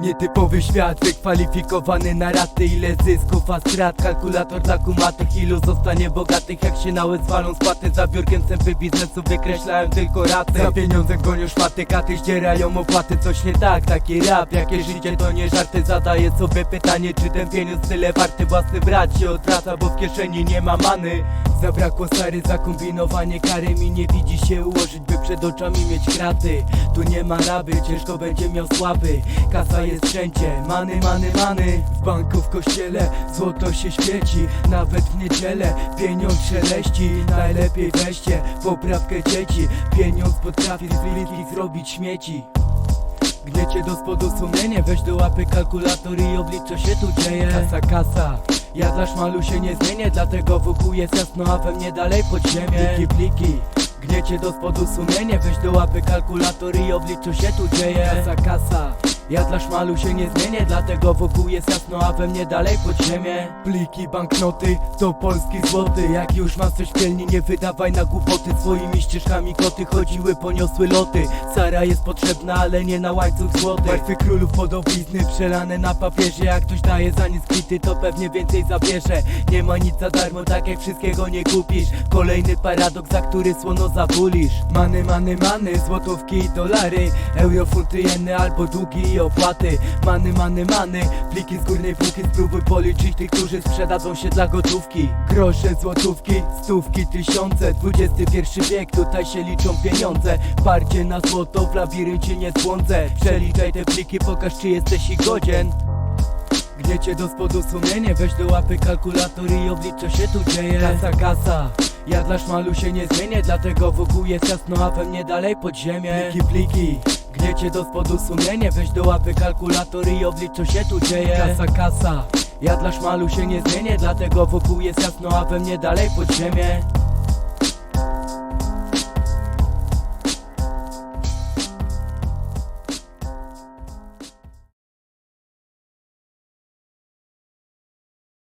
Nietypowy świat, wykwalifikowany na raty. Ile zysków, a strat, kalkulator dla kumatych Ilu zostanie bogatych, jak się na łez walą spłaty Za biurkiem sępy biznesu wykreślałem tylko raty. Za pieniądze gonią szmaty, katy ścierają opłaty. Coś nie tak, taki rap, jakie życie to nie żarty. Zadaję sobie pytanie, czy ten pieniądz tyle warty? Własny brat się odwraca, bo w kieszeni nie ma many Zabrakło stary zakombinowanie kary Mi nie widzi się ułożyć, by przed oczami mieć kraty. Tu nie ma raby, ciężko będzie miał słaby. Kasa jest wszędzie, many, many, many. W banku, w kościele, złoto się świeci. Nawet w niedzielę, pieniądz szeleści Najlepiej weźcie poprawkę dzieci. Pieniądz potrafi z blitki zrobić śmieci. Gniecie do spodu sumienie, weź do łapy kalkulator i oblicz co się tu dzieje. Kasa, kasa, ja dla szmalu się nie zmienię, dlatego wokół jest jasno, a we mnie dalej pod ziemię Pliki, pliki, gniecie do spodu sumienie, weź do łapy kalkulator i oblicz co się tu dzieje. Kasa, kasa, ja dla szmalu się nie zmienię, dlatego wokół jest jasno, a we mnie dalej pod ziemię Pliki, banknoty, to polski złoty. Jak już masz coś w pielni, nie wydawaj na głupoty. Swoimi ścieżkami koty chodziły, poniosły loty. Sara jest potrzebna, ale nie na łańcuch złoty. Martwy królów podobizny, przelane na papierze. Jak ktoś daje za nic kwity, to pewnie więcej zabierze. Nie ma nic za darmo, tak jak wszystkiego nie kupisz. Kolejny paradoks, za który słono zabulisz Many, many, many, złotówki i dolary. Euro, funty, jeny albo długi i opłaty. Many, many, many, pliki z górnej półki. Spróbuj policzyć tych, którzy sprzedadzą się dla gotówki. Grosze, złotówki, stówki, tysiące. XXI wiek, tutaj się liczą pieniądze. Parcie na złoto, w labiryncie nie słońce Przeliczaj te pliki, pokaż czy jesteś ich godzien. Gniecie do spodu sumienie, weź do łapy kalkulator i oblicz co się tu dzieje. Kasa, kasa, ja dla szmalu się nie zmienię, dlatego wokół jest jasno, a we mnie dalej pod ziemię Pliki, pliki, gniecie do spodu sumienie, weź do łapy kalkulator i oblicz co się tu dzieje. Kasa, kasa, ja dla szmalu się nie zmienię, dlatego wokół jest jasno, a we mnie dalej pod ziemię